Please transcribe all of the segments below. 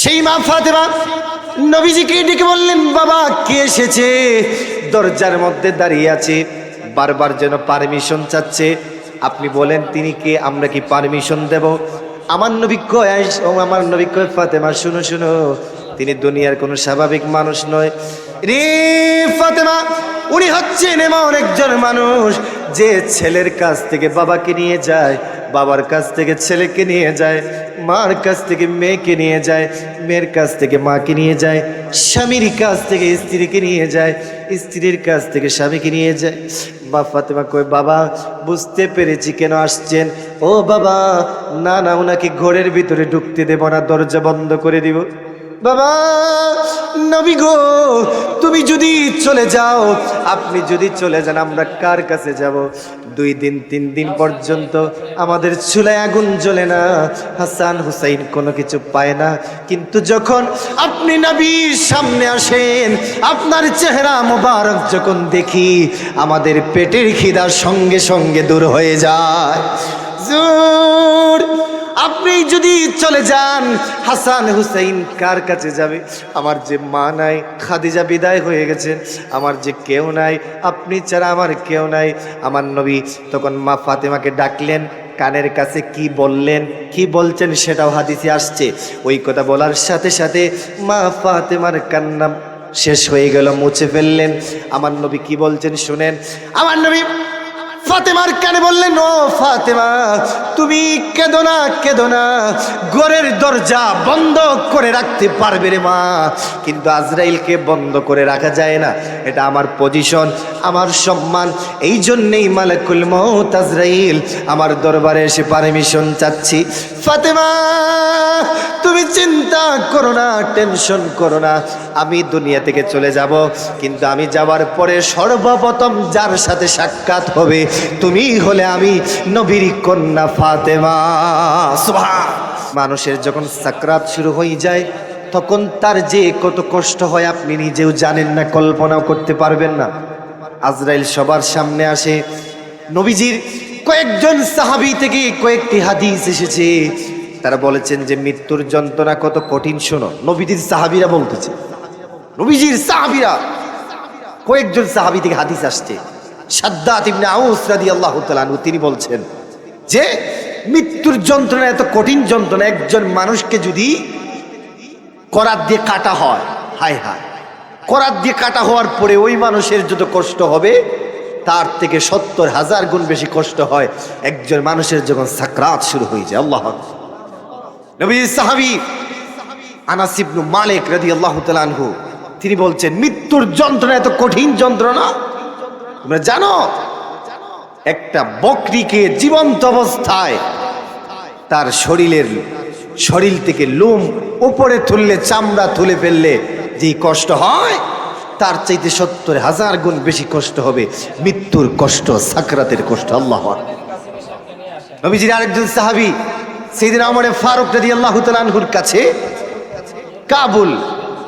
সেই মা ফাতেমা নবীজিকে ডেকে বললেন, বাবা, কে এসেছে? দরজার মধ্যে দাঁড়িয়ে আছে, বারবার যেন পারমিশন চাচ্ছে। আপনি বলেন, তিনি কে? আমরা কি পারমিশন দেব? আমার নবী কয় ও আমার নবী কয়, ফাতেমা, শুনো শুনো, তিনি দুনিয়ার কোনো স্বাভাবিক মানুষ নয়। রে ফাতেমা, উনি হচ্ছেন এমন একজন মানুষ যে ছেলের কাছ থেকে বাবাকে নিয়ে যায় বাবার কাছ থেকে ছেলেকে নিয়ে যায়, মার কাছ থেকে মেয়েকে নিয়ে যায়, মেয়ের কাছ থেকে মাকে নিয়ে যায়, স্বামীর কাছ থেকে স্ত্রীকে নিয়ে যায়, স্ত্রীর কাছ থেকে স্বামীকে নিয়ে যায়। বা ফাতেমা কই বাবা, বুঝতে পেরেছি কেন আসছেন? ও বাবা, না না ওনাকে ঘরের ভিতরে ঢুকতে দেব না, দরজা বন্ধ করে দিব। বাবা, নবী গো, তুমি যদি চলে যাও, আপনি যদি চলে যান, আমরা কার কাছে যাব? দুই দিন, তিন দিন পর্যন্ত আমাদের চুলায় আগুন জ্বলে না। হাসান হুসাইন কোনো কিছু পায় না। কিন্তু যখন আপনি নবীর সামনে আসেন, আপনার চেহারা মোবারক যখন দেখি, আমাদের পেটের খিদার সঙ্গে সঙ্গে দূর হয়ে যায়। জোর! আপনি যদি চলে যান, হাসান হুসাইন কার কাছে যাবে? আমার যে মা নাই, খাদিজা বিদায় হয়ে গেছেন আমার যে কেউ নাই, আপনি ছাড়া আমার কেউ নাই। আমার নবী তখন মা ফাতেমাকে ডাকলেন, কানের কাছে কি বললেন, কি বলছেন সেটাও হাদিসে আসছে। ওই কথা বলার সাথে সাথে মা ফাতেমার কান্না শেষ হয়ে গেল, মুছে ফেললেন। আমার নবী কি বলছেন শুনেন? আমার নবী ফাতেমার কানে বললেন ও ফাতেমা, তুমি কেঁদো না কেঁদো না। ঘরের দরজা বন্ধ করে রাখতে পারবে রে মা। কিন্তু আজরাইলকে বন্ধ করে রাখা যায় না। এটা আমার পজিশন আমার সম্মান। এই জন্যেই মালাকুল মৌত আজরাইল আমার দরবারে এসে পারমিশন চাচ্ছি। ফাতেমা, তুমি চিন্তা করো না, টেনশন করো না। আমি দুনিয়া থেকে চলে যাব, কিন্তু আমি যাওয়ার পরে সর্বপ্রথম যার সাথে সাক্ষাৎ হবে তুমি হলে আমি নবীর কন্যা ফাতেমা। সুবহান। মানুষের যখন সাকরাত শুরু হয়ে যায় তখন তার যে কত কষ্ট হয় আপনি নিজেও জানেন না কল্পনাও করতে পারবেন না। আজরাইল সবার সামনে আসে। নবীজির কয়েকজন সাহাবি থেকে কয়েকটি হাদিস এসেছে। তারা বলেছেন যে মৃত্যুর যন্ত্রণা কত কঠিন শোনো। নবীজির সাহাবিরা বলতেছে নবীজির সাহাবিরা কয়েকজন সাহাবি থেকে হাদিস আসছে। সাদ্দাত ইবনে আউস তাআলা আনহু, তিনি বলছেন যে, মৃত্যুর যন্ত্রণা এত কঠিন যন্ত্রণা, একজন মানুষকে যদি করাত দিয়ে কাটা হয়, হায় হায়, করাত দিয়ে কাটা হওয়ার পরে ওই মানুষের যত কষ্ট হবে, তার থেকে সত্তর হাজার গুণ বেশি কষ্ট হয়। একজন মানুষের যখন সাকরাত শুরু হয়ে যায়, আল্লাহ সাহাবি আনাস ইবনু মালিক রাদিয়াল্লাহু তাআলা আনহু, তিনি বলছেন, মৃত্যুর যন্ত্রণা এত কঠিন যন্ত্রণা তোমরা জানো, একটা বকরিকে জীবন্ত অবস্থায় তার শরীরের শরীর থেকে লোম উপরে তুললে, চামড়া তুলে ফেললে যে কষ্ট হয়, তার চাইতে সত্তর হাজার গুণ বেশি কষ্ট হবে মৃত্যুর কষ্ট, সাকরাতের কষ্ট, আল্লাহ নবীজির আরেকজন সাহাবি সেদিন আমার ফারুক রাদি আল্লাহ তালানহুর কাছে কাবুল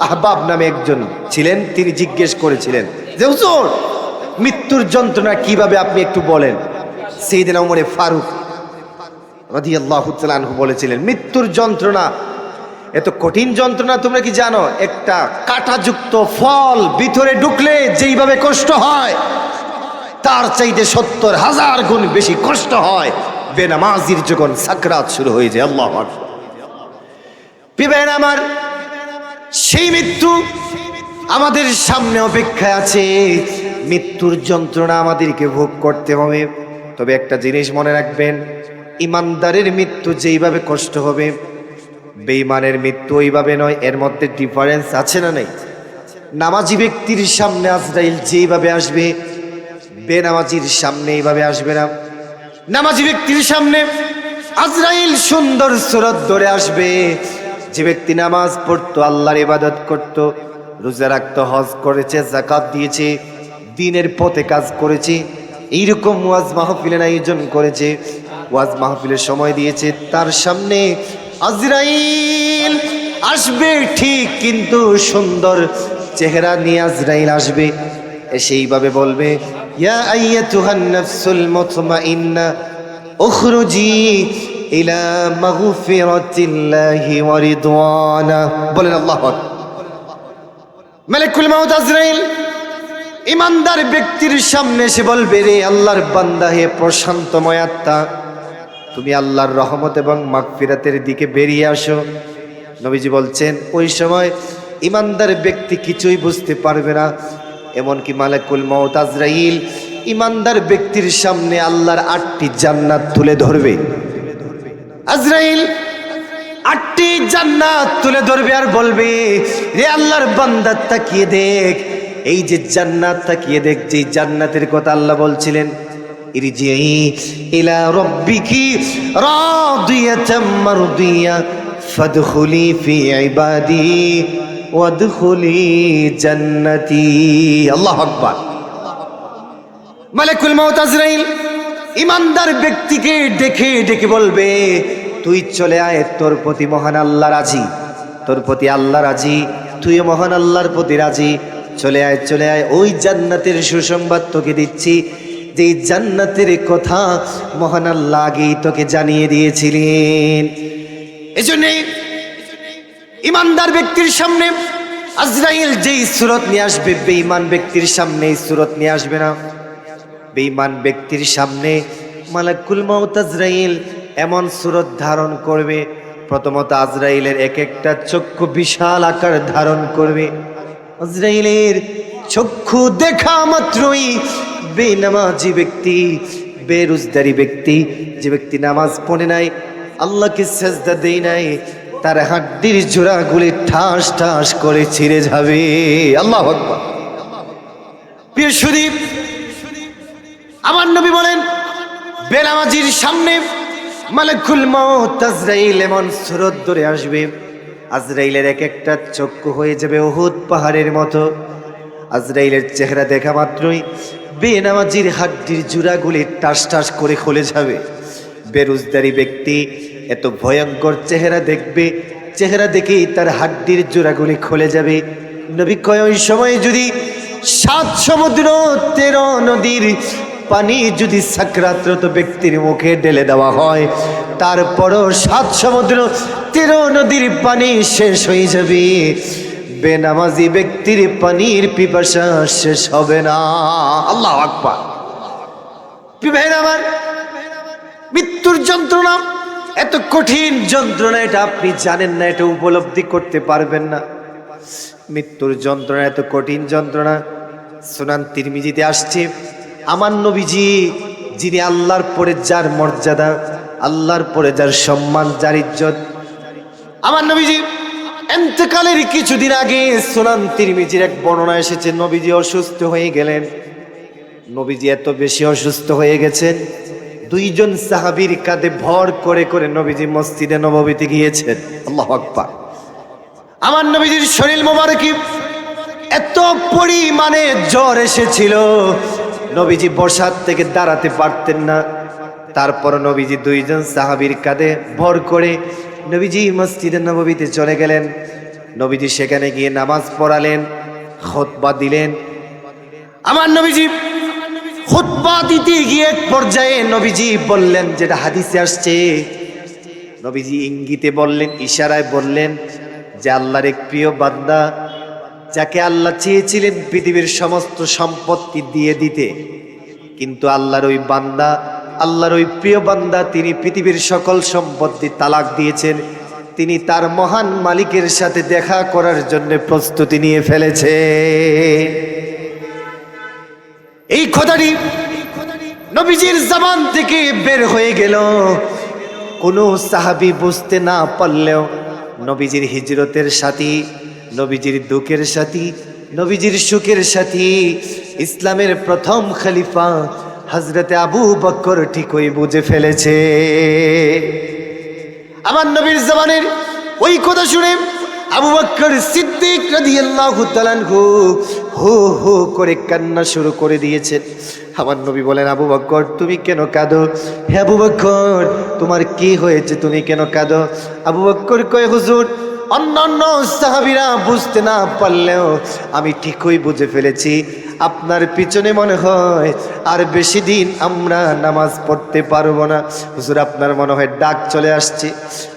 আহবাব নামে একজন ছিলেন, তিনি জিজ্ঞেস করেছিলেন যে, হুজুর মৃত্যুর যন্ত্রণা কীভাবে আপনি একটু বলেন? সেইদিন ওমরে ফারুক আল্লাহ বলেছিলেন, মৃত্যুর যন্ত্রণা এত কঠিন যন্ত্রণা তোমরা কি জানো? একটা কাঁটাযুক্ত ফল ভিতরে ঢুকলে যেইভাবে কষ্ট হয়, তার চাইতে সত্তর হাজার গুণ বেশি কষ্ট হয়। বেনামাজির যখন সাকরাত শুরু হয়ে যায়, আল্লাহ পিবেন আমার, সেই মৃত্যু আমাদের সামনে অপেক্ষায় আছে। মৃত্যুর যন্ত্রণা আমাদেরকে ভোগ করতে হবে। তবে একটা জিনিস মনে রাখবেন, ইমানদারের মৃত্যু যেইভাবে কষ্ট হবে বেইমানের মৃত্যু ওইভাবে নয়, এর মধ্যে ডিফারেন্স আছে না নেই? নামাজি ব্যক্তির সামনে আজরাইল যেইভাবে আসবে, বেনামাজির সামনে এইভাবে আসবে না। নামাজি ব্যক্তির সামনে আজরাইল সুন্দর সুরত ধরে আসবে। যে ব্যক্তি নামাজ পড়তো, আল্লাহর ইবাদত করত, রোজা রাখতো, হজ করেছে জাকাত দিয়েছে দিনের পথে কাজ করেছে, এইরকম ওয়াজ মাহফিলের আয়োজন করেছে। ওয়াজ মাহফিলের সময় দিয়েছে, তার সামনে আজরাইল আসবে, ঠিক কিন্তু সুন্দর চেহারা নিয়ে আজরাইল আসবে। সেইভাবে বলবে, ইয়া রিদওয়ানা। বলেন মালিকুল আজরাইল ইমানদার ব্যক্তির সামনে এসে বলবে, রে আল্লাহর বান্দা, হে প্রশান্তময় আত্মা তুমি আল্লাহর রহমত এবং মাগফিরাতের দিকে বেরিয়ে আসো। নবীজি বলছেন, ওই সময় ইমানদার ব্যক্তি কিছুই বুঝতে পারবে না। এমনকি মালিকুল মাউত আজরাইল, ইমানদার ব্যক্তির সামনে আল্লাহর আটটি জান্নাত তুলে ধরবে। আজরাইল, আটটি জান্নাত তুলে ধরবে আর বলবে, রে আল্লাহর বান্দা, তাকিয়ে দেখ এই যে জান্নাত তাকিয়ে দেখ যে জান্নাতের কথা আল্লাহ বলছিলেন রাব্বিকি ফি ইমানদার ব্যক্তিকে ডেকে ডেকে বলবে, তুই চলে আয়, তোর প্রতি মহান আল্লাহ রাজি। তোর প্রতি আল্লাহ রাজি তুই মহান আল্লাহর প্রতি রাজি। চলে আয় চলে আয়, ওই জান্নাতের সুসংবাদ তোকে দিচ্ছি। যে জান্নাতের কথা মহান আল্লাহ তোকে জানিয়ে দিয়েছিলেন। এজন্যই ইমানদার ব্যক্তির সামনে আজরাইল যেই সুরত নিয়ে আসবে, বেঈমান ব্যক্তির সামনে এই সুরত নিয়ে আসবে না। বেঈমান ব্যক্তির সামনে মালাকুল মাউত আজরাইল এমন সুরত ধারণ করবে, প্রথমত আজরাইলের এক একটা চক্ষু বিশাল আকার ধারণ করবে। আজরাইলের চক্ষু দেখা মাত্রই বেনামাজি ব্যক্তি, বেরোজদারি ব্যক্তি, যে ব্যক্তি নামাজ পড়ে নাই, আল্লাহকে সেজদা দেই নাই, তার হাড্ডির জোড়াগুলি ঠাস ঠাস করে ছিঁড়ে যাবে। আল্লাহ প্রিয় আমার নবী বলেন, বেনামাজির সামনে মালিকুল মউত আজরাইল এমন সুরত ধরে আসবে। আজরাইলের এক একটা চক্ষু হয়ে যাবে ওহুদ পাহাড়ের মতো। আজরাইলের চেহারা দেখা মাত্রই বেনামাজির হাড্ডির জুড়াগুলি টাস টাস করে খুলে যাবে। বেরোজদারি ব্যক্তি এত ভয়ঙ্কর চেহারা দেখবে, চেহারা দেখেই তার হাড্ডির জোড়াগুলি খুলে যাবে। নবী কয়, ওই সময় যদি সাত সমুদ্র তেরো নদীর পানি যদি সাকরাত্রত ব্যক্তির মুখে ঢেলে দেওয়া হয়, তারপরও সাত সমুদ্র তেরো নদীর পানি শেষ হয়ে যাবে। বেনামাজি ব্যক্তির পানির পিপাসা শেষ হবে না। আল্লাহ আকবার। মৃত্যুর যন্ত্রণা, এত কঠিন যন্ত্রণা, এটা আপনি জানেন না, এটা উপলব্ধি করতে পারবেন না। মৃত্যুর যন্ত্রণা, এত কঠিন যন্ত্রণা, সুনান তিরমিজিতে আসছে। আমার নবীজি, যিনি আল্লাহর পরে যার মর্যাদা, আল্লাহর পরে যার সম্মান, যার ইজ্জত। আমার নবীজি, এন্তেকালের কিছুদিন আগে সুনান তিরমিজির এক বর্ণনা এসেছে, নবীজি অসুস্থ হয়ে গেলেন। নবীজি এত বেশি অসুস্থ হয়ে গেছেন, দুইজন সাহাবীর কাঁধে ভর করে করে নবীজি মসজিদে নববীতে গিয়েছেন। আল্লাহ আকবার। আমার নবীজির শরীর মোবারকি, এত পরিমাণে জ্বর এসেছিল নবীজি বসার থেকে দাঁড়াতে পারতেন না। তারপর নবীজি দুইজন সাহাবীর কাঁধে ভর করে নবীজি মসজিদে নববীতে চলে গেলেন। নবীজি সেখানে গিয়ে নামাজ পড়ালেন, খতবা দিলেন। আমার নবীজি খুতবা দিতে গিয়ে এক পর্যায়ে নবীজি বললেন, যেটা হাদিসে আসছে, নবীজি ইঙ্গিতে বললেন, ইশারায় বললেন যে আল্লাহর এক প্রিয় বান্দা যাকে আল্লাহ চেয়েছিলেন পৃথিবীর সমস্ত সম্পত্তি দিয়ে দিতে। কিন্তু আল্লাহর ওই বান্দা, আল্লাহর ওই প্রিয় বান্দা, তিনি পৃথিবীর সকল সম্পত্তি তালাক দিয়েছেন। তিনি তার মহান মালিকের সাথে দেখা করার জন্য প্রস্তুতি নিয়ে ফেলেছে। এই কথাটি নবীজির জবান থেকে বের হয়ে গেল। কোনো সাহাবি বুঝতে না পারলেও নবীজির হিজরতের সাথী নবীজির দুঃখের সাথী, নবীজির সুখের সাথী, ইসলামের প্রথম খলিফা হজরতে আবু বক্কর ঠিকই বুঝে ফেলেছে। আমার নবীর জবানের ওই কথা শুনে আবু বক্কর সিদ্দিক রাদিয়াল্লাহু হু হু করে কান্না শুরু করে দিয়েছেন। আমার নবী বলেন, আবু বক্কর, তুমি কেন কাঁদো? হে আবু বক্কর, তোমার কি হয়েছে? তুমি কেন কাঁদো? আবু বক্কর কয়, হুজুর অন্যান্য সাহাবিরা বুঝতে না পারলেও আমি ঠিকই বুঝে ফেলেছি। আপনার পিছনে মনে হয় আর বেশি দিন আমরা নামাজ পড়তে পারব না। হুজুর, আপনার মনে হয় ডাক চলে আসছে।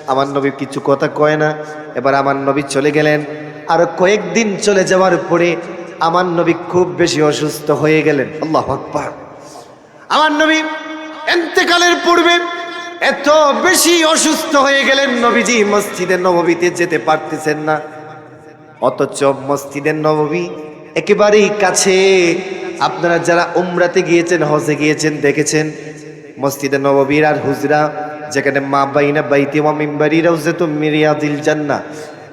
আমার নবী কিছু কথা কয় না। এবার আমার নবী চলে গেলেন। আর কয়েকদিন চলে যাওয়ার পরে আমার নবী খুব বেশি অসুস্থ হয়ে গেলেন। আল্লাহ আকবার। আমার নবী এন্তেকালের পূর্বে এত বেশি অসুস্থ হয়ে গেলেন নবীজি মসজিদের নববীতে যেতে পারতেছেন না। অথচ মসজিদের নববী একেবারেই কাছে। আপনারা যারা উমরাতে গিয়েছেন, হজে গিয়েছেন, দেখেছেন মসজিদের নববীর আর হুজরা, যেখানে মা বাইনা বাইতে মা মিম্বারি রওজাতু মিরিয়াদিল জান্নাহ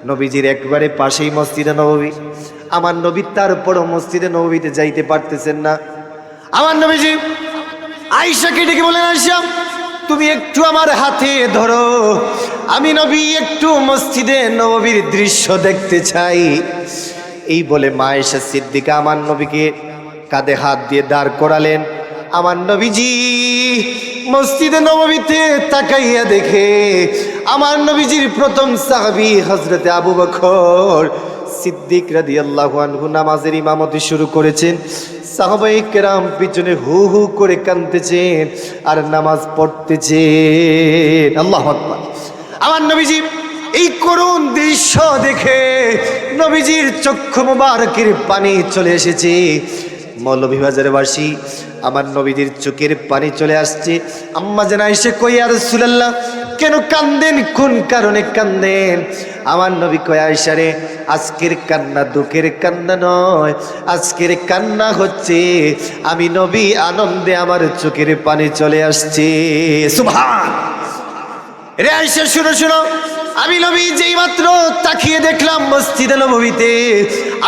নবীজির একবারে পাশেই মসজিদে নববী। আমার নবী তারপরও মসজিদে নববীতে যাইতে পারতেছেন না। আমার নবীজি আয়সাকে ডেকে বলেন আয়সা তুমি একটু আমার হাতে ধরো। আমি নবী, একটু মসজিদে নববীর দৃশ্য দেখতে চাই। এই বলে মা এসা সিদ্দিকা আমার নবীকে কাঁধে হাত দিয়ে দাঁড় করালেন। আমার নবীজি মসজিদে নববীতে তাকাইয়া দেখে, আমার নবীজির প্রথম সাহাবি হজরতে আবু বকর সিদ্দিক রাদি আনহু নামাজের ইমামতি শুরু করেছেন। সাহাবাই কেরাম পিছনে হু হু করে কানতেছেন আর নামাজ পড়তেছে আল্লাহ আমার নবীজি, এই করুণ দৃশ্য দেখে নবীজির চক্ষু মুবারকের পানি চলে এসেছে। মৌলভীবাজারের বাসী, আমার নবীদের চোখের পানি চলে আসছে। আম্মা যেন এসে কই আর সুলাল্লাহ কেন কান্দেন? কোন কারণে কান্দেন? আমার নবী কয় আয়সারে আজকের কান্না দুঃখের কান্না নয়। আজকের কান্না হচ্ছে, আমি নবী আনন্দে আমার চোখের পানি চলে আসছে। সুভান রে আয়সা শুনো শুনো। আমি নবী যেই মাত্র তাকিয়ে দেখলাম মসজিদে নবীতে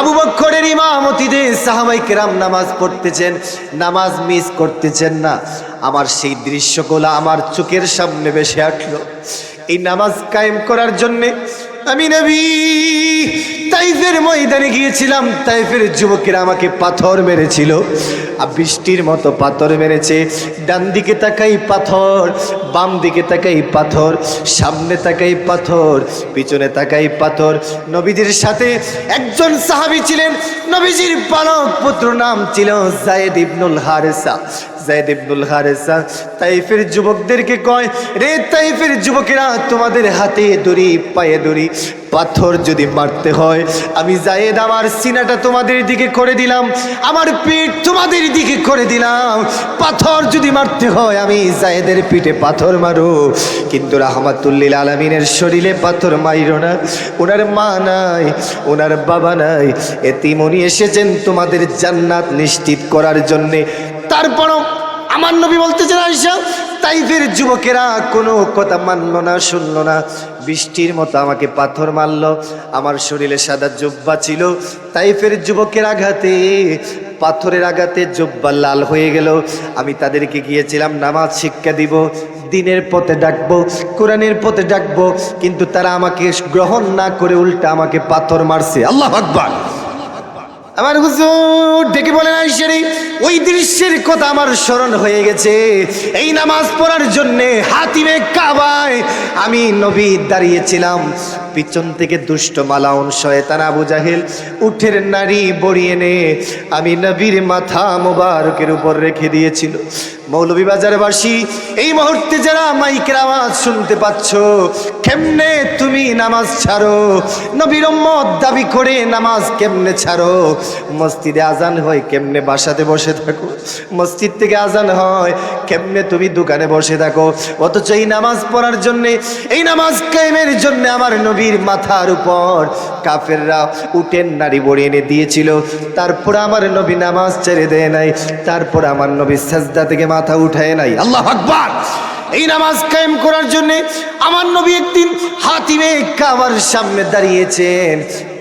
আবু বক্করের ইমামতিতে সাহাবাই কেরাম নামাজ পড়তেছেন, নামাজ মিস করতেছেন না। আমার সেই দৃশ্যগুলো আমার চোখের সামনে বেশি আসলো। এই নামাজ কায়েম করার জন্যে আমি নবী তাইফের ময়দানে গিয়েছিলাম, তাইফের যুবকেরা আমাকে পাথর মেরেছিল, আর বৃষ্টির মতো পাথর মেরেছে। ডান দিকে তাকাই পাথর, বাম দিকে তাকাই পাথর, সামনে তাকাই পাথর, পিছনে তাকাই পাথর। নবীজির সাথে একজন সাহাবী ছিলেন, নবীজির পালক পুত্র নাম ছিল জায়েদ ইবনুল হারেসা। জায়দ ইবনুল হারেসা তাইফের যুবকদেরকে কয়, রে তাইফের যুবকেরা, তোমাদের হাতে দড়ি, পায়ে দড়ি পাথর যদি মারতে হয়, আমি জায়েদ, আমার সিনাটা তোমাদের দিকে করে দিলাম, আমার পিঠ তোমাদের দিকে করে দিলাম। পাথর যদি মারতে হয়, আমি জায়েদের পিঠে পাথর মারো। কিন্তু রাহমাতুল্লিল আলমিনের শরীরে পাথর মাইরো না। ওনার মা নাই, ওনার বাবা নাই। এতিমনি এসেছেন তোমাদের জান্নাত নিশ্চিত করার জন্যে। তারপরও আমার নবী বলতেছেন আয়সা তাইফের যুবকেরা কোনো কথা মানলো না, শুনল না। বৃষ্টির মতো আমাকে পাথর মারলো, আমার শরীরে সাদা জুব্বা ছিল। তাইফের যুবকের আঘাতে, পাথরের আঘাতে জুব্বা লাল হয়ে গেল। আমি তাদেরকে গিয়েছিলাম, নামাজ শিক্ষা দিব, দিনের পথে ডাকবো, কোরআনের পথে ডাকবো, কিন্তু তারা আমাকে গ্রহণ না করে উল্টা আমাকে পাথর মারছে। আল্লাহ আকবার। আমার হুজুর, ডেকে বলেন আইসারি ওই দৃশ্যের কথা আমার স্মরণ হয়ে গেছে। এই নামাজ পড়ার জন্যে হাতিমে কাবায় আমি নবী দাঁড়িয়েছিলাম। পিছন থেকে দুষ্ট মালাউন শয়তান আবু জাহেল, উঠের নারী বড়িয়ে নে। আমি নবীর মাথা মোবারকের উপর রেখে দিয়েছিল। মৌলভীবাজারবাসী এই মুহূর্তে যারা মাইকের আওয়াজ শুনতে পাচ্ছ, কেমনে তুমি নামাজ ছাড়ো? নবীর দাবি করে নামাজ কেমনে ছাড়ো? মসজিদে আজান হয়, কেমনে বাসাতে বসে থাকো? মসজিদ থেকে আজান হয়, কেমনে তুমি দোকানে বসে থাকো? অথচ এই নামাজ পড়ার জন্যে, এই নামাজ কায়েমের জন্য আমার নবীর মাথার উপর কাফেররা উটেন নারী বড়ি এনে দিয়েছিল। তারপর আমার নবী নামাজ ছেড়ে দেয় নাই। তারপর আমার নবী সাজদা থেকে মাথা উঠায় নাই। আল্লাহ আকবার। এই নামাজ কায়েম করার জন্য আমার নবী একদিন হাতিমে কাবার সামনে দাঁড়িয়েছেন।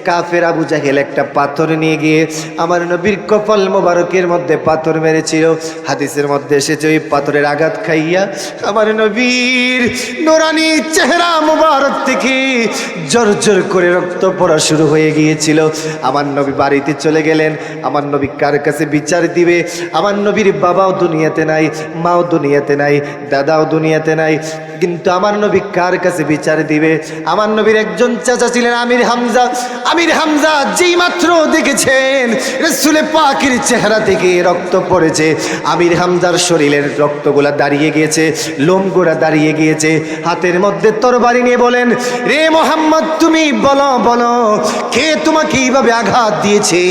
কাফের আবু জাহেল একটা পাথর নিয়ে গিয়ে আমার নবীর কপাল মোবারকের মধ্যে পাথর মেরেছিল। হাদিসের মধ্যে এসেছে, ওই পাথরের আঘাত খাইয়া আমার নবীর নোরানি চেহারা মোবারক থেকে জোর জোর করে রক্ত পড়া শুরু হয়ে গিয়েছিল। আমার নবী বাড়িতে চলে গেলেন। আমার নবী কার কাছে বিচার দিবে? আমার নবীর বাবাও দুনিয়াতে নাই, মাও দুনিয়াতে নাই, দাদাও দুনিয়াতে নাই। কিন্তু আমার নবী কার কাছে বিচার দিবে? আমার নবীর একজন চাচা ছিলেন আমির হামজা। আমির হামজা যেই মাত্র দেখেছেন, রসুলে পাখির চেহারা থেকে রক্ত পড়েছে। আমির হামজার শরীরের রক্তগুলা দাঁড়িয়ে গিয়েছে, লোমগুলা দাঁড়িয়ে গিয়েছে। হাতের মধ্যে তরবারি নিয়ে বলেন, রে মোহাম্মদ, তুমি বলো বলো কে তোমাকে এইভাবে আঘাত দিয়েছে?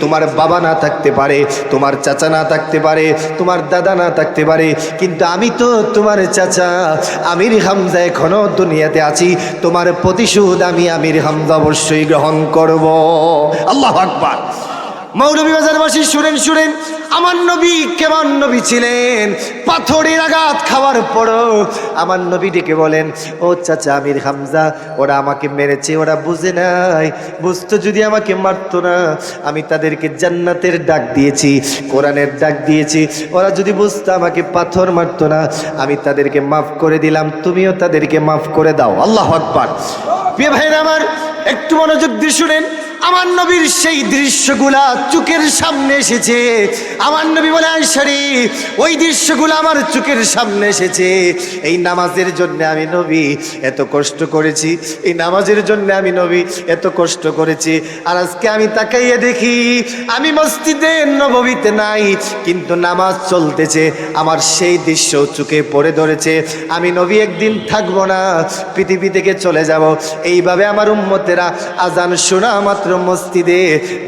তোমার বাবা না থাকতে পারে, তোমার চাচা না থাকতে পারে, তোমার দাদা না থাকতে পারে, কিন্তু আমি তো তোমার চাচা, আমির হামজা এখনও দুনিয়াতে আছি, তোমার প্রতিশোধ আমি আমির হামজা অবশ্যই গ্রহণ করব। আল্লাহ আকবার। মৌলভীবাজারবাসী শুনেন শুনেন, আমার নবী কেমন নবী ছিলেন? পাথরের আঘাত খাওয়ার পরও আমার নবী ডেকে বলেন, ও চাচা আমির হামজা, ওরা আমাকে মেরেছে, ওরা বুঝে নাই। বুঝতো যদি আমাকে মারতো না, আমি তাদেরকে জান্নাতের ডাক দিয়েছি, কোরআনের ডাক দিয়েছি। ওরা যদি বুঝতো আমাকে পাথর মারতো না, আমি তাদেরকে মাফ করে দিলাম, তুমিও তাদেরকে মাফ করে দাও। আল্লাহ আকবার। প্রিয় ভাইরা আমার, একটু মনোযোগ দিয়ে শুনেন আমার নবীর সেই দৃশ্যগুলা চোখের সামনে এসেছে। আমার নবী বলে আইসারি ওই দৃশ্যগুলো আমার চোখের সামনে এসেছে। এই নামাজের জন্য আমি নবী এত কষ্ট করেছি, এই নামাজের জন্য আমি নবী এত কষ্ট করেছি। আর আজকে আমি তাকাইয়ে দেখি, আমি মসজিদে নববীতে নাই, কিন্তু নামাজ চলতেছে, আমার সেই দৃশ্য চোখে পড়ে ধরেছে। আমি নবী একদিন থাকব না, পৃথিবী থেকে চলে যাব। এইভাবে আমার উম্মতেরা আজান শোনা মাত্র মসজিদে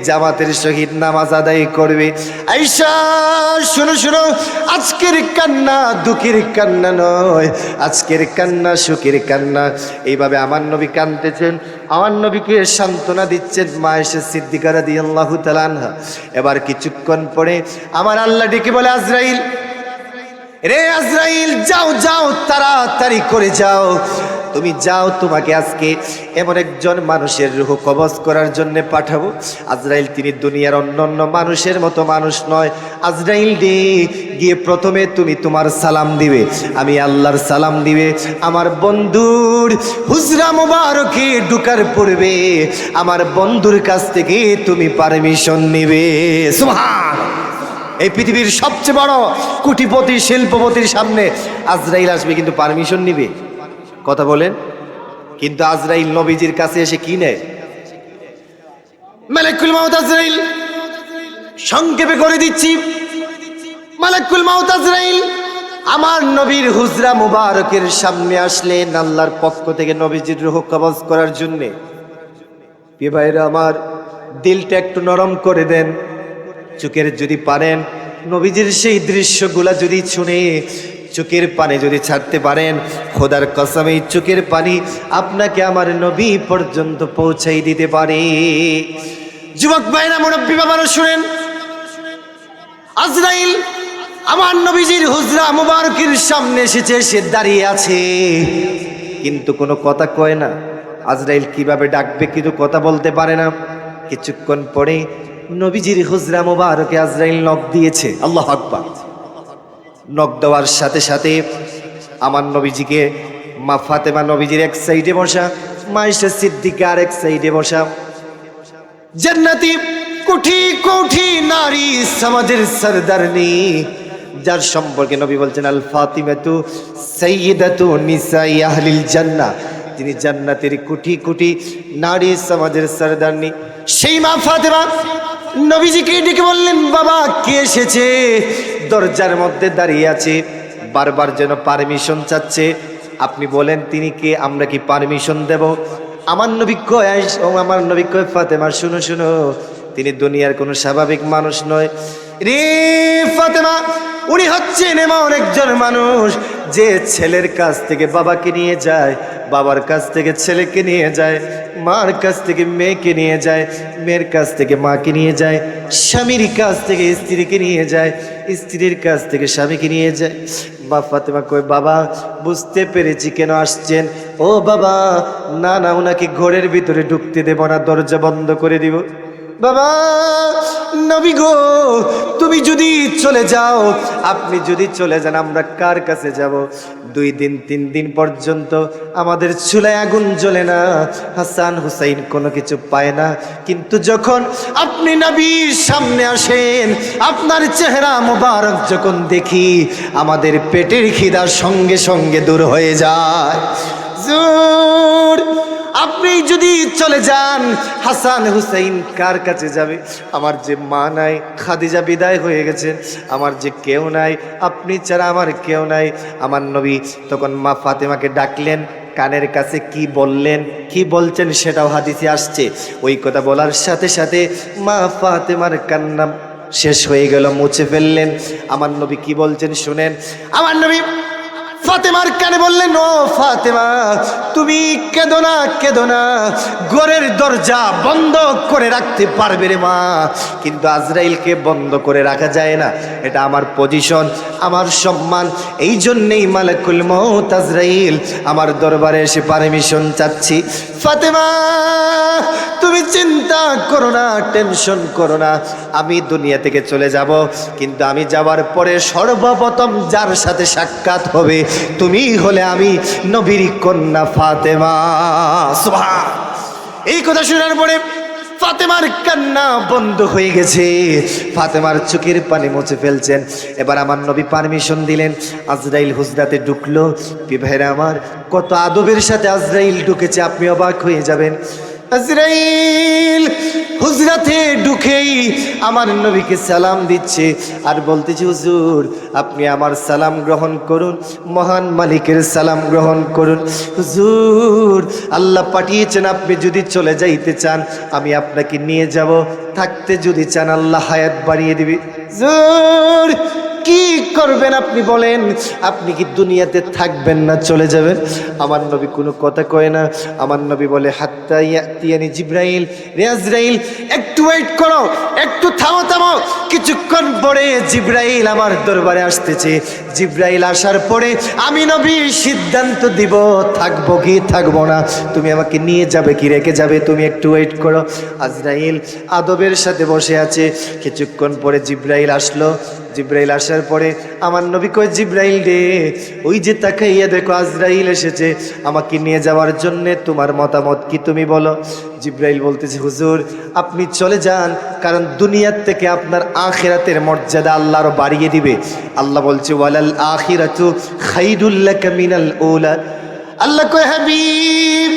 জামাতের সহিত নামাজ আদায় করবে। আইসা, শুনো শুনো, আজকের কান্না দুঃখের কান্না নয়, আজকের কান্না সুখের কান্না। এইভাবে আমার নবী কান্দতেছেন আমার নবীকে সান্ত্বনা দিচ্ছেন মা এসে সিদ্দিকারা দিয়ে আল্লাহ তালানহা এবার কিছুক্ষণ পরে আমার আল্লাহ ডেকে বলে, আজরাইল রে আজরাইল, যাও যাও, তাড়াতাড়ি করে যাও। তুমি যাও, তোমাকে আজকে এমন একজন মানুষের রুহ কবজ করার জন্য পাঠাবো। আজরাইল, তিনি দুনিয়ার অন্য অন্য মানুষের মতো মানুষ নয়। আজরাইল রে গিয়ে প্রথমে তুমি তোমার সালাম দিবে। আমি আল্লাহর সালাম দিবে। আমার বন্ধুর হুজরা মোবারকে ঢুকার পড়বে আমার বন্ধুর কাছ থেকে তুমি পারমিশন নিবে। সুবহান। এই পৃথিবীর সবচেয়ে বড় কুটিপতি শিল্পপতির সামনে আজরাইল আসবে, কিন্তু পারমিশন নিবে? কথা বলেন। কিন্তু আজরাইল নবীজির কাছে এসে কি নেয়? মালাকুল আজরাইল, সংক্ষেপে করে দিচ্ছি। মালাকুল মাউত আজরাইল, আমার নবীর হুজরা মুবারকের সামনে আসলেন আল্লাহর পক্ষ থেকে নবীজির রুহ কবজ করার জন্যে। ভাইরা আমার দিলটা একটু নরম করে দেন। চোখের যদি পারেন, নবীজির সেই দৃশ্যগুলা যদি শুনে চোখের পানি যদি ছাড়তে পারেন, খোদার কসম এই চোখের পানি আপনাকে আমার নবী পর্যন্ত পৌঁছাই দিতে পারে। যুবক ভাইরা, মুরব্বী বাবারা শুনেন, আজরাইল আমার নবীজির হুজরা মুবারকের সামনে এসেছে, সে দাঁড়িয়ে আছে। কিন্তু কোনো কথা কয় না। আজরাইল কীভাবে ডাকবে কিন্তু কথা বলতে পারে না। কিছুক্ষণ পরে নবীজির হুজরা মুবারকে আজরাইল নখ দিয়েছে। আল্লাহ আকবার। নখ দেওয়ার সাথে সাথে আমার নবীজিকে, মা ফাতেমা নবীজির এক সাইডে বসা মাইশা সিদ্দিকা আর এক সাইডে বসা। জান্নাতি কোটি কোটি নারী সমাজের সরদারনি যার সম্পর্কে নবী বলছেন, আল ফাতিমাতু সাইয়্যিদাতু নিসাই আহলিল জান্নাহ। তিনি জান্নাতের কোটি কোটি নারী সমাজের সরদারনি সেই মা ফাতেমা নবীজিকে ডেকে বললেন, বাবা, কে এসেছে? দরজার মধ্যে দাঁড়িয়ে আছে, বারবার যেন পারমিশন চাচ্ছে। আপনি বলেন, তিনি কে? আমরা কি পারমিশন দেব? আমার নবী আমার নবী ফাতেমা, শুনো শুনো, তিনি দুনিয়ার কোনো স্বাভাবিক মানুষ নয়। রে ফাতেমা, উনি হচ্ছেন এমন একজন মানুষ যে ছেলের কাছ থেকে বাবাকে নিয়ে যায় বাবার কাছ থেকে ছেলেকে নিয়ে যায়, মার কাছ থেকে মেয়েকে নিয়ে যায়, মেয়ের কাছ থেকে মাকে নিয়ে যায়, স্বামীর কাছ থেকে স্ত্রীকে নিয়ে যায়, স্ত্রীর কাছ থেকে স্বামীকে নিয়ে যায়। বা ফাতেমা কই বাবা, বুঝতে পেরেছি কেন আসছেন? ও বাবা, না না ওনাকে ঘরের ভিতরে ঢুকতে দেব না, দরজা বন্ধ করে দিব। বাবা নবী গো, তুমি যদি চলে যাও, আপনি যদি চলে যান, আমরা কার কাছে যাব? দুই দিন, তিন দিন পর্যন্ত আমাদের চুলায় আগুন জ্বলে না। হাসান হুসাইন কোনো কিছু পায় না। কিন্তু যখন আপনি নবীর সামনে আসেন, আপনার চেহারা মোবারক যখন দেখি, আমাদের পেটের খিদার সঙ্গে সঙ্গে দূর হয়ে যায়। জোর! আপনি যদি চলে যান, হাসান হুসাইন কার কাছে যাবে? আমার যে মা নাই, খাদিজা বিদায় হয়ে গেছেন আমার যে কেউ নাই, আপনি ছাড়া আমার কেউ নাই। আমার নবী তখন মা ফাতেমাকে ডাকলেন, কানের কাছে কি বললেন, কি বলছেন সেটাও হাদিসে আসছে। ওই কথা বলার সাথে সাথে মা ফাতেমার কান্না শেষ হয়ে গেল, মুছে ফেললেন। আমার নবী কি বলছেন শুনেন? আমার নবী ফাতেমার কানে বললেন, ও ফাতেমা, তুমি কেঁদো না কেঁদো না। ঘরের দরজা বন্ধ করে রাখতে পারবে রে মা। কিন্তু আজরাইলকে বন্ধ করে রাখা যায় না। এটা আমার পজিশন আমার সম্মান। এই জন্যেই মালাকুল মৌত আজরাইল আমার দরবারে এসে পারমিশন চাচ্ছি। ফাতেমা তুমি চিন্তা করো না, টেনশন করো না। আমি দুনিয়া থেকে চলে যাব, কিন্তু আমি যাওয়ার পরে সর্বপ্রথম যার সাথে সাক্ষাৎ হবে, তুমি হলে আমি, নবীর কন্যা ফাতেমা। এই কথা শোনার পরে ফাতেমার কান্না বন্ধ হয়ে গেছে। ফাতেমার চোখের পানি মুছে ফেলছেন। এবার আমার নবী পারমিশন দিলেন। আজরাইল হুজরাতে ঢুকলো। বিভাইরা আমার, কত আদবের সাথে আজরাইল ঢুকেছে, আপনি অবাক হয়ে যাবেন। আজরাইল, হুজরাতে ঢুকেই আমার নবীকে সালাম দিচ্ছে আর বলতেছে, হুজুর, আপনি আমার সালাম গ্রহণ করুন, মহান মালিকের সালাম গ্রহণ করুন। হুজুর, আল্লাহ পাঠিয়েছেন, আপনি যদি চলে যাইতে চান, আমি আপনাকে নিয়ে যাব। থাকতে যদি চান, আল্লাহ হায়াত বাড়িয়ে দিবি। হুজুর কি করবেন আপনি বলেন? আপনি কি দুনিয়াতে থাকবেন না চলে যাবেন? আমার নবী কোনো কথা কয় না। আমার নবী বলে, হাত্তা জিব্রাইল রেয়াজরাইল একটু ওয়েট করো, একটু থামো থামো। কিছুক্ষণ পরে জিব্রাইল আমার দরবারে আসতেছে। জিব্রাইল আসার পরে আমি নবী সিদ্ধান্ত দিব, থাকব কি থাকব না? তুমি আমাকে নিয়ে যাবে কি রেখে যাবে? তুমি একটু ওয়েট করো। আজরাইল আদবের সাথে বসে আছে। কিছুক্ষণ পরে জিব্রাইল আসলো। জিব্রাইল আসার পরে আমার নবী কয়, জিব্রাইল রে, ওই যে তাকাইয়া দেখো আজরাইল এসেছে, আমাকে নিয়ে যাওয়ার জন্য তোমার মতামত কি তুমি বলো? জিব্রাইল বলতেছে, হুজুর, আপনি চলে যান, কারণ দুনিয়ার থেকে আপনার আখিরাতের মর্যাদা আল্লাহ আরও বাড়িয়ে দিবে। আল্লাহ বলছে, ওয়ালাল আখিরাতু খাইরুল্লাকা মিনাল উলা। আল্লাহ কয়, হাবিব,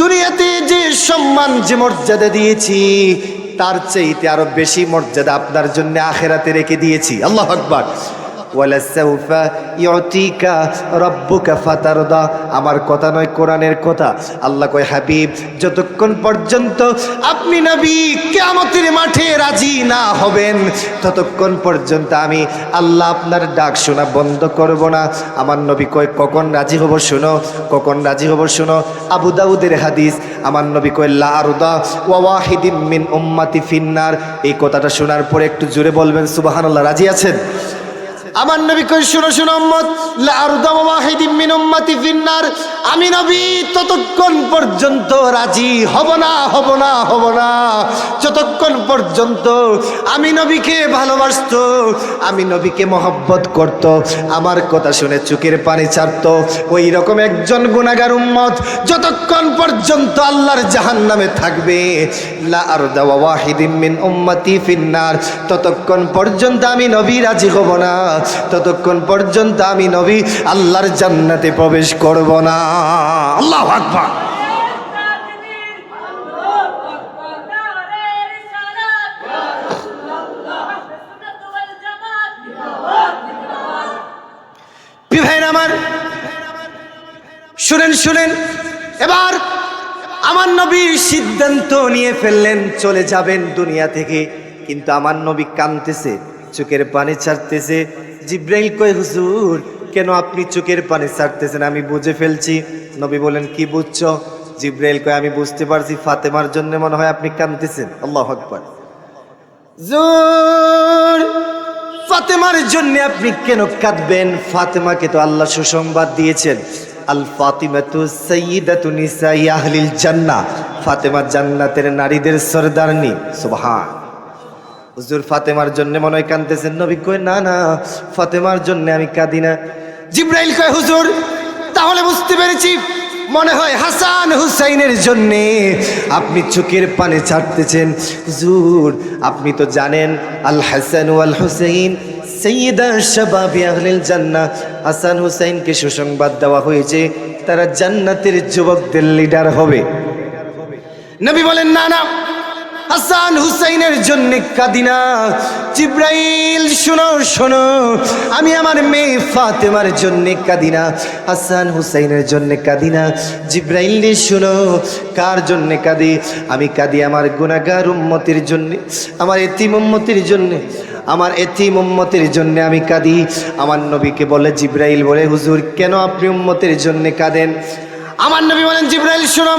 দুনিয়াতে যে সম্মান, যে মর্যাদা দিয়েছি তার চেয়েতে আরও বেশি মর্যাদা আপনার জন্য আখেরাতে রেখে দিয়েছি। আল্লাহ আকবার। ওয়ালাসাউফা ইউতিকা রব্বুকা ফাতারদা। আমার কথা নয় কোরআনের কথা। আল্লাহ কয়, হাবিব, যতক্ষণ পর্যন্ত আপনি নবী কিয়ামতের মাঠে রাজি না হবেন, ততক্ষণ পর্যন্ত আমি আল্লাহ আপনার ডাক শোনা বন্ধ করব না। আমার নবী কয়, কখন রাজি হব শোনো, কখন রাজি হব শোনো। আবু দাউদের হাদিস, আমার নবী কয়, লা আরদা ওয়া ওয়াহিদিম মিন উম্মাতি ফিন্নার। এই কথাটা শোনার পরে একটু জোরে বলবেন, সুবহানাল্লাহ, রাজি আছেন? আমার নবী কই, শুনো শুনো, উম্মত ফিন্নার। আমি নবী ততক্ষণ পর্যন্ত রাজি হব না হব না হব না। যতক্ষণ পর্যন্ত আমি নবীকে ভালোবাসতো, আমি নবীকে মহব্বত করত, আমার কথা শুনে চোখের পানি ছাড়তো। ওই রকম একজন গুণাগার উম্মত যতক্ষণ পর্যন্ত আল্লাহর থাকবে, লা আরদা ওয়াহিদিম মিন উম্মতি ফিন্নার, ততক্ষণ পর্যন্ত আমি নবী রাজি হব না। ততক্ষণ পর্যন্ত আমি নবী, আল্লাহর জান্নাতে প্রবেশ করব না। আল্লাহ আকবার। শুনেন শুনেন, এবার আমার নবীর সিদ্ধান্ত নিয়ে ফেললেন, চলে যাবেন দুনিয়া থেকে। কিন্তু আমার নবী কানতেছে চোখের পানি ছাড়তেছে জিব্রাইল কয়, হুজুর, কেন আপনি চোখের পানি ছাড়তেছেন? আমি বুঝে ফেলছি। নবী বলেন, কি বুঝছ? জিব্রাইল কয়, আমি বুঝতে পারছি, ফাতেমার জন্য মনে হয় আপনি কানতেছেন আল্লাহ আকবার। জোর ফাতেমার জন্য আপনি কেন কাঁদবেন? ফাতেমাকে তো আল্লাহ সুসংবাদ দিয়েছেন। আল ফাতিমাতু সাইয়্যিদাতু নিসাই আহলিল জান্নাহ। ফাতেমা জান্নাতের নারীদের সরদারনি। সুবহান। হুজুর ফাতেমার জন্য মনে হয় কাঁদতেছেন। নবী কয়, না না, ফাতেমার জন্য আমি কাঁদি না। জিব্রাইল কয়, হুজুর, তাহলে বুঝতে পেরেছি। মনে হয় হাসান হুসাইনের জন্যে আপনি চোখের পানে ছাড়তেছেন। হুজুর, আপনি তো জানেন, আল হাসান ওয়াল হুসাইন সৈয়দা শাবাবি আহলিল জান্নাহ। হাসান হুসাইনকে সুসংবাদ দেওয়া হয়েছে, তারা জান্নাতের যুবকদের লিডার হবে। নবী বলেন, না না হাসান হুসাইনের জন্য কাদিনা। জিব্রাইল, শোনো শোনো, আমি আমার মেয়ে ফাতেমার জন্য কাদিনা। হাসান হুসাইনের জন্য কাদিনা। জিব্রাইল, শোনো, কার জন্য কাঁদি? আমি কাঁদি আমার গুনাহগার উম্মতির জন্য, আমার এতিম উম্মতির জন্য, আমার এতিম উম্মতের জন্য আমি কাঁদি। আমার নবীকে বলে, জিব্রাইল বলে, হুজুর, কেন আপনি উম্মতের জন্য কাঁদেন? আমার নবী বলেন, জিব্রাইল, শোনো।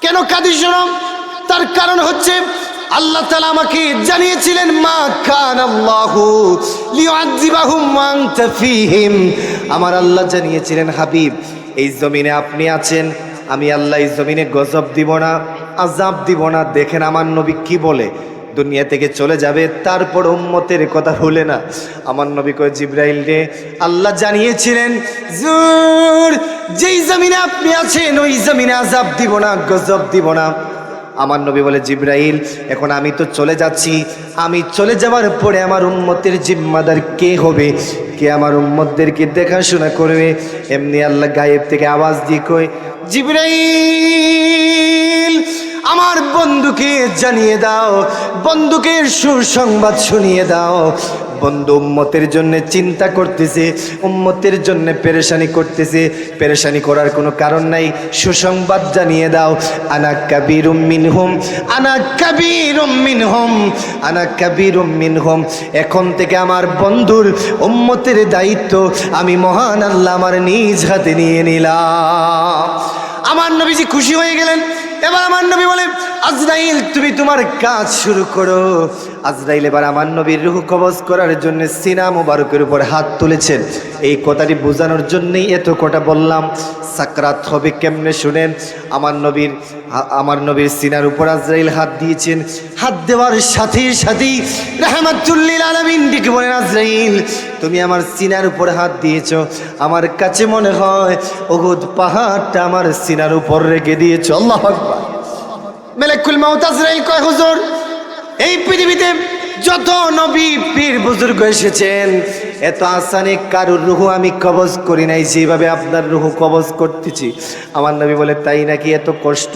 কেন কাঁদি শোনো? তার কারণ হচ্ছে আল্লাহ তালা আমাকে জানিয়েছিলেন, মা খান আল্লাহু লিউআযিবাহুম ওয়া আনতা ফীহিম। আমার আল্লাহ জানিয়েছিলেন, হাবিব, এই জমিনে আপনি আছেন, আমি আল্লাহ এই জমিনে গজব দিব না আজাব দিব না। দেখেন আমার নবী কি বলে, দুনিয়া থেকে চলে যাবে, তারপর উম্মতের কথা ভুলে না। আমার নবী কয়, জিব্রাইল রে, আল্লাহ জানিয়েছিলেন যেই জমিনে আপনি আছেন, ওই জমিনে আজাব দিব না, গজব দিব না। আমার নবী বলে, জিব্রাইল, এখন আমি তো চলে যাচ্ছি। আমি চলে যাওয়ার পরে আমার উম্মতের জিম্মাদার কে হবে? কে আমার উম্মতদেরকে দেখাশোনা করবে? এমনি আল্লাহ গায়েব থেকে আওয়াজ দিয়ে কয়, জিব্রাইল! বন্ধুকে জানিয়ে দাও, বন্ধুকে সুসংবাদ শুনিয়ে দাও। বন্ধু উম্মতের জন্য চিন্তা করতেছে, উম্মতের জন্য পেরেশানি করতেছে। পেরেশানি করার কোনো কারণ নাই, সুসংবাদ জানিয়ে দাও। আনা কাবির উম্মিন হোম আনা কাবির উম্মিন হোম আনা কাবির উম্মিন হোম এখন থেকে আমার বন্ধুর উম্মতের দায়িত্ব আমি মহান আল্লাহ আমার নিজ হাতে নিয়ে নিলাম। আমার নবীজি খুশি হয়ে গেলেন। এবার আমার নবী বলে আজরাইল, তুমি তোমার কাজ শুরু করো। আজরাইল এবার আমার নবীর রুহ কবজ করার জন্য সিনা মুবারকের উপর হাত তুলেছেন এই কথাটি বোঝানোর জন্যই এত কটা বললাম। সাকরাত হবে কেমনে শুনেন? আমার নবীর আমার নবীর সিনার উপর আজরাইল হাত দিয়েছেন। হাত দেওয়ার সাথে সাথেই রাহমাতুল্লিল আলামিন ডেকে বলেন, আজরাইল, তুমি আমার সিনার উপর হাত দিয়েছ। আমার কাছে মনে হয় ওগুদ পাহাড়টা আমার সিনার উপর রেখে দিয়েছ। আল্লাহ আকবার। মেলেকুল মাউত রাইল কয় হুজুর? এই পৃথিবীতে যত নবী পীর বুজুর্গ এসেছেন, এত আসানে কারুর রুহু আমি কবজ করি নাই, যেভাবে আপনার রুহু কবজ করতেছি। আমার নবী বলে, তাই নাকি এত কষ্ট?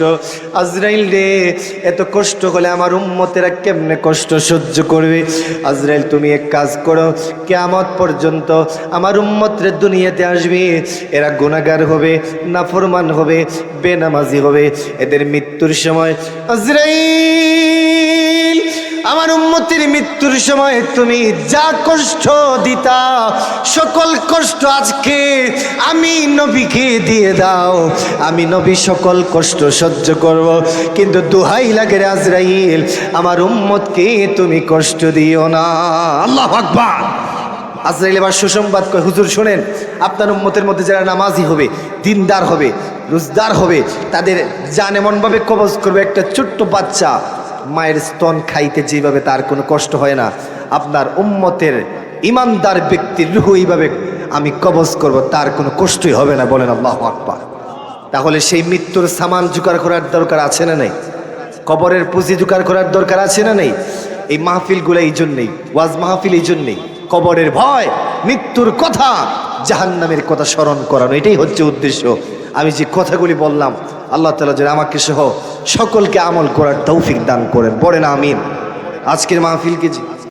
আজরাইল রে, এত কষ্ট হলে আমার উম্মতেরা কেমনে কষ্ট সহ্য করবে? আজরাইল, তুমি এক কাজ করো, কেয়ামত পর্যন্ত আমার উম্মতরে দুনিয়াতে আসবে। এরা গুণাগার হবে, নাফরমান হবে, বেনামাজি হবে। এদের মৃত্যুর সময় আজরাইল আমার উন্মতির মৃত্যুর সময় তুমি যা কষ্ট দিতা সকল কষ্ট আজকে আমি নবীকে দিয়ে দাও। আমি নবী সকল কষ্ট সহ্য করব কিন্তু দুহাই লাগে রে আজরাইল আমার উম্মতকে তুমি কষ্ট দিও না। আল্লাহ আকবার। আজরাইল এবার সুসংবাদ কয় হুজুর শোনেন আপনার উম্মতের মধ্যে যারা নামাজি হবে দিনদার হবে রোজদার হবে তাদের জান এমনভাবে কবজ করবে একটা ছোট্ট বাচ্চা মায়ের স্তন খাইতে যেভাবে তার কোনো কষ্ট হয় না, আপনার উম্মতের ইমানদার ব্যক্তির রুহু এইভাবে আমি কবজ করব, তার কোনো কষ্টই হবে না, বলেন আল্লাহ আকবার। তাহলে সেই মৃত্যুর সামান জোগাড় করার দরকার আছে না নেই? কবরের পুঁজি জোগাড় করার দরকার আছে না নেই? এই মাহফিলগুলো এই জন্যেই, ওয়াজ মাহফিল এই জন্যেই, কবরের ভয়, মৃত্যুর কথা, জাহান্নামের কথা স্মরণ করানো, এটাই হচ্ছে উদ্দেশ্য। আমি যে কথাগুলি বললাম আল্লাহ তালা যেন আমাকে সহ সকলকে আমল করার তৌফিক দান করেন। বলেন আমিন। আজকের মাহফিল কি?